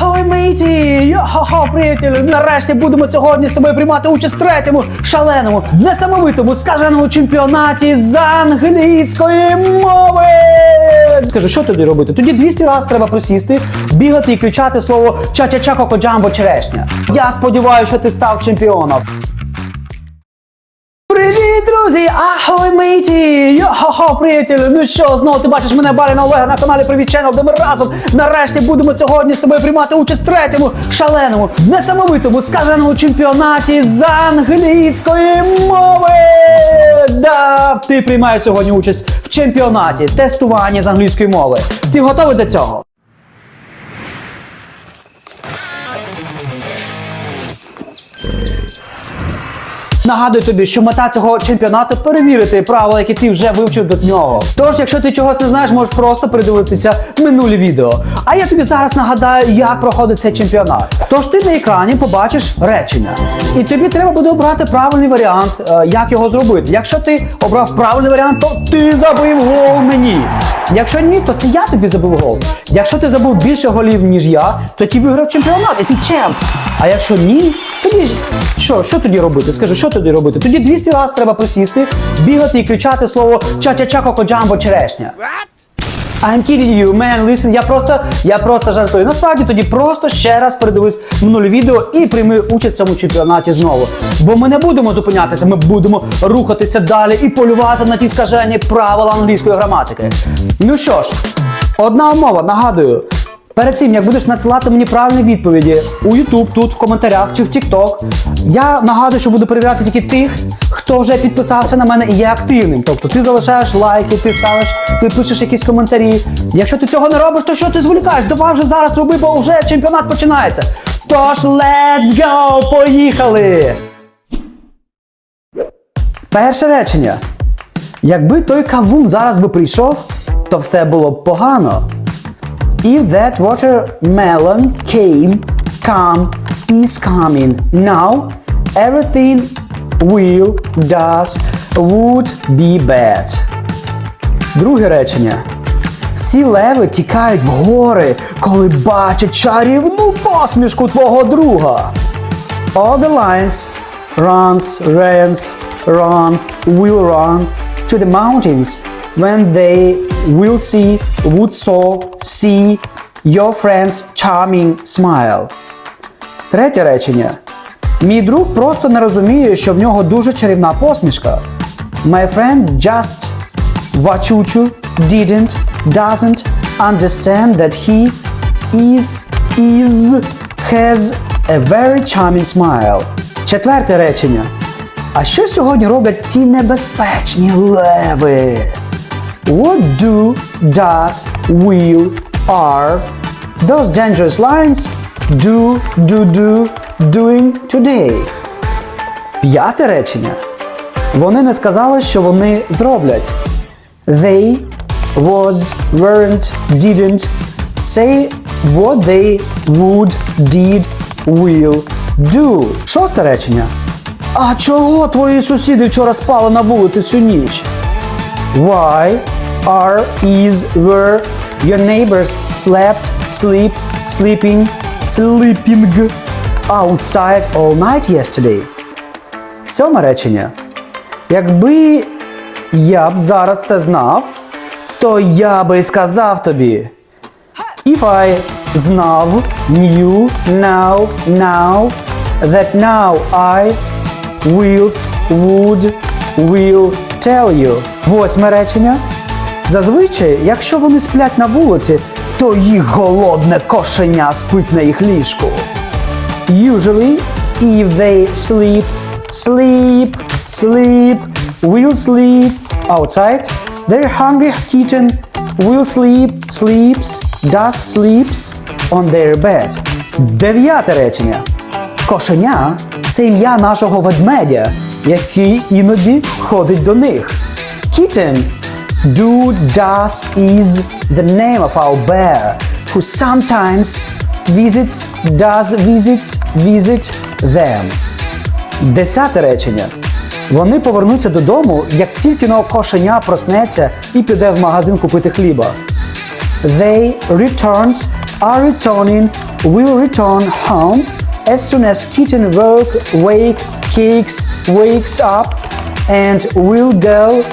Ахой, мейті! Йо-хо-хо, приятелю! Нарешті будемо сьогодні з тобою приймати участь в третьому шаленому, несамовитому, скаженому чемпіонаті з англійської мови! Скажи, що тоді робити? Тоді 200 разів треба присісти, бігати і кричати слово ча-ча-ча коко-джамбо черешня. Я сподіваюся, що ти став чемпіоном. Ахой, мейті! Йо-хо-хо, приятелю! Ну що, знову ти бачиш мене Баріна Олега на каналі Привіт Channel, де ми разом нарешті будемо сьогодні з тобою приймати участь в третьому шаленому, несамовитому, скаженому чемпіонаті з англійської мови! Да, ти приймаєш сьогодні участь в чемпіонаті тестування з англійської мови. Ти готовий до цього? Нагадую тобі, що мета цього чемпіонату перевірити правила, які ти вже вивчив до нього. Тож, якщо ти чогось не знаєш, можеш просто передивитися минулі відео. А я тобі зараз нагадаю, як проходить цей чемпіонат. Тож ти на екрані побачиш речення, і тобі треба буде обрати правильний варіант, е, як його зробити. Якщо ти обрав правильний варіант, то ти забив гол мені. Якщо ні, то це я тобі забив гол. Якщо ти забив більше голів, ніж я, то ти виграв чемпіонат, і ти чемп. А якщо ні, тоді що, що тоді робити? Скажи, що тоді робити? Тоді 200 разів треба присісти, бігати і кричати слово ча-ча-ча коко-джамбо черешня. I'm kidding you, man, listen, я просто, я просто жартую. Насправді тоді просто ще раз передивись минуле відео і прийми участь в цьому чемпіонаті знову. Бо ми не будемо зупинятися, ми будемо рухатися далі і полювати на ті скажені правила англійської граматики. Ну що ж, одна умова, нагадую. Перед тим, як будеш надсилати мені правильні відповіді у YouTube, тут, в коментарях чи в TikTok, я нагадую, що буду перевіряти тільки тих, хто вже підписався на мене і є активним. Тобто ти залишаєш лайки, ти ставиш, ти пишеш якісь коментарі. Якщо ти цього не робиш, то що ти зволікаєш? Давай вже зараз роби, бо вже чемпіонат починається. Тож, let's go! Поїхали! Перше речення. Якби той кавун зараз би прийшов, то все було б погано. If that watermelon came, come, is coming now, everything will, does, would be bad. Друге речення. Всі леви тікають в гори, коли бачать чарівну посмішку твого друга. All the lions runs, runs, run, will run to the mountains when they will see, would so see your friend's charming smile. Третє речення. Мій друг просто не розуміє, що в нього дуже чарівна посмішка. My friend just Vachuchu didn't, doesn't understand that he is, is, has a very charming smile. Четверте речення. А що сьогодні роблять ті небезпечні леви? What do, does, will, are those dangerous lines do, do, do, doing today? П'яте речення. Вони не сказали, що вони зроблять. They, was, weren't, didn't say what they would, did, will, do. Шосте речення. А чого твої сусіди вчора спали на вулиці всю ніч? Why are, is, were your neighbors slept, sleep, sleeping, sleeping outside all night yesterday? Сьоме речення. Якби я б зараз це знав, то я би сказав тобі. If I знав, knew, now, now, that now I wills, would, will tell you. Восьме речення. Зазвичай, якщо вони сплять на вулиці, то їх голодне кошеня спить на їх ліжку. Usually, if they sleep, sleep, sleep, will sleep outside, their hungry kitten will sleep, sleeps, does sleeps on their bed. Дев'яте речення. Кошеня це ім'я нашого ведмедя, який іноді ходить до них. Kitten do, does, is the name of our bear, who sometimes visits, does visits, visit them. Десяте речення. Вони повернуться додому, як тільки но кошеня проснеться і піде в магазин купити хліба. They returns are returning will return home as soon as kitten woke, wake, kicks, wakes up and will go,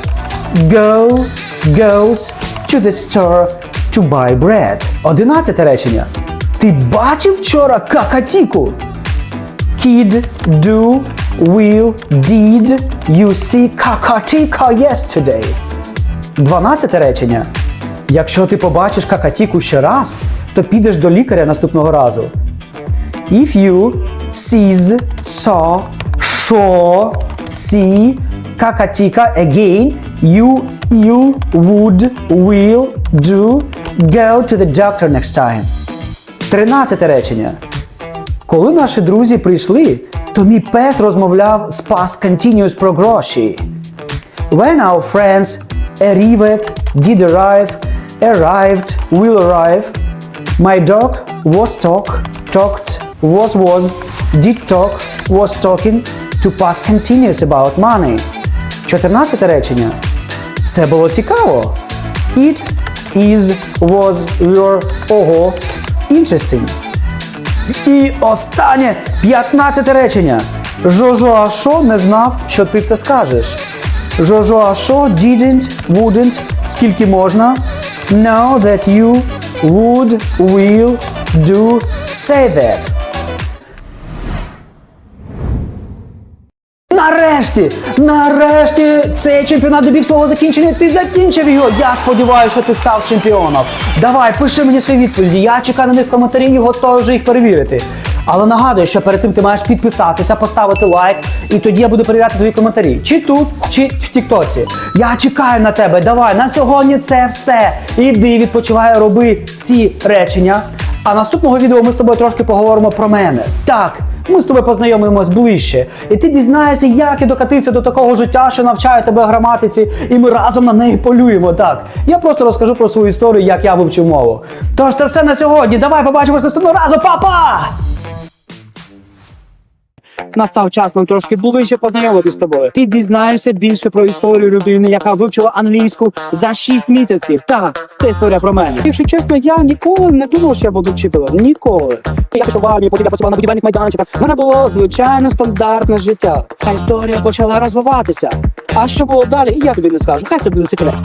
go, goes to the store to buy bread. Одинадцяте речення. Ти бачив вчора какатіку? Kid, do, will, did you see kakatika yesterday? Дванадцяте речення. Якщо ти побачиш какатіку ще раз, то підеш до лікаря наступного разу. If you sees, saw, saw, see, kakatika again, you ill, would, will, do, go to the doctor next time. Тринадцяте речення. Коли наші друзі прийшли, то мій пес розмовляв з past continuous про гроші. When our friends arrived, did arrive, arrived, will arrive, my dog was talk, talked, was was, did talk, was talking to past continuous about money. 14 речення. Це було цікаво. It is, was, were, ого, interesting. І останнє 15 речення. Жожо Ашо не знав, що ти це скажеш. Жожо Ашо didn't, wouldn't, скільки можна. Know that you would, will, do, say that. Нарешті! Нарешті цей чемпіонат добіг свого закінчення. Ти закінчив його. Я сподіваюся, що ти став чемпіоном. Давай, пиши мені свої відповіді. Я чекаю на них в коментарі і готовий вже їх перевірити. Але нагадую, що перед тим ти маєш підписатися, поставити лайк, і тоді я буду перевіряти твої коментарі. Чи тут, чи в Тіктоці. Я чекаю на тебе. Давай, на сьогодні це все. Іди, відпочивай, роби ці речення. А наступного відео ми з тобою трошки поговоримо про мене. Так, ми з тобою познайомимось ближче. І ти дізнаєшся, як я докатився до такого життя, що навчає тебе граматиці, і ми разом на неї полюємо. Так, я просто розкажу про свою історію, як я вивчив мову. Тож це все на сьогодні. Давай побачимося наступного разу, папа! Настав час нам трошки ближче познайомитися з тобою. Ти дізнаєшся більше про історію людини, яка вивчила англійську за 6 місяців. Так, це історія про мене. Якщо чесно, я ніколи не думав, що я буду вчителем. Ніколи. Я пішов в армію, потім я працював на будівельних майданчиках. У мене було звичайне стандартне життя. А історія почала розвиватися. А що було далі, я тобі не скажу. Хай це буде секрет.